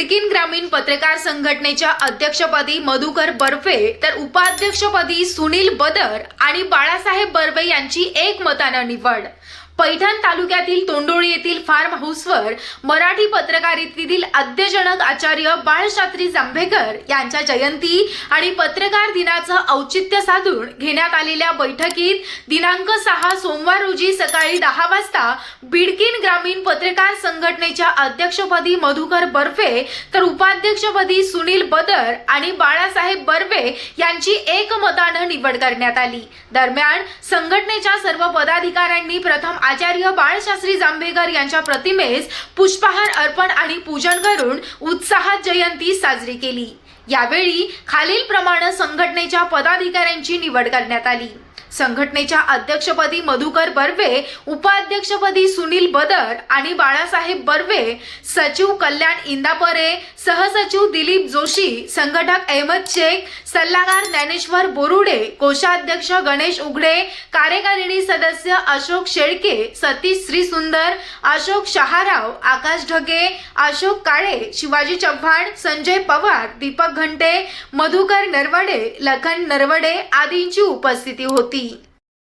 बिडकीन ग्रामीण पत्रकार संघटनेच्या अध्यक्षपदी मधुकर बर्फे तर उपाध्यक्षपदी सुनील बदर आणि बाळासाहेब बर्वे यांची एकमतानं निवड. पैठण तालुक्यातील तोंडोळी येथील फार्म हाऊसवर मराठी पत्रकारितेतील आद्यजनक आचार्य बाळशास्त्री जांभेकर यांच्या जयंती आणि पत्रकार दिनाचं औचित्य साधून घेण्यात आलेल्या बैठकीत दिनांक सहा सोमवार रोजी सकाळी दहा वाजता बिडकीन ग्रामीण पत्रकार संघटनेच्या अध्यक्षपदी मधुकर बर्फे तर उपाध्यक्षपदी सुनील बदर आणि बाळासाहेब बर्वे यांची एकमतानं निवड करण्यात आली. दरम्यान संघटनेच्या सर्व पदाधिकाऱ्यांनी प्रथम आचार्य बाळशास्त्री जांभेकर यांच्या प्रतिमेस पुष्पहार अर्पण आणि पूजन करून उत्साहात जयंती साजरी केली. यावेळी खालीलप्रमाणे संघटनेच्या पदाधिकाऱ्यांची निवड करण्यात आली. संघटनेच्या अध्यक्षपदी मधुकर बर्वे उपाध्यक्षपदी सुनील बदर आणि बाळासाहेब बर्वे सचिव कल्याण इंदापरे सहसचिव दिलीप जोशी संघटक अहमद शेख सल्लागार ज्ञानेश्वर बोरुडे कोषाध्यक्ष गणेश उघडे कार्यकारिणी सदस्य अशोक शेळके सतीश श्रीसुंदर अशोक शहाराव आकाश ढगे अशोक काळे शिवाजी चव्हाण संजय पवार दीपक घंटे मधुकर नरवडे लखन नरवडे आदींची उपस्थिती होती. see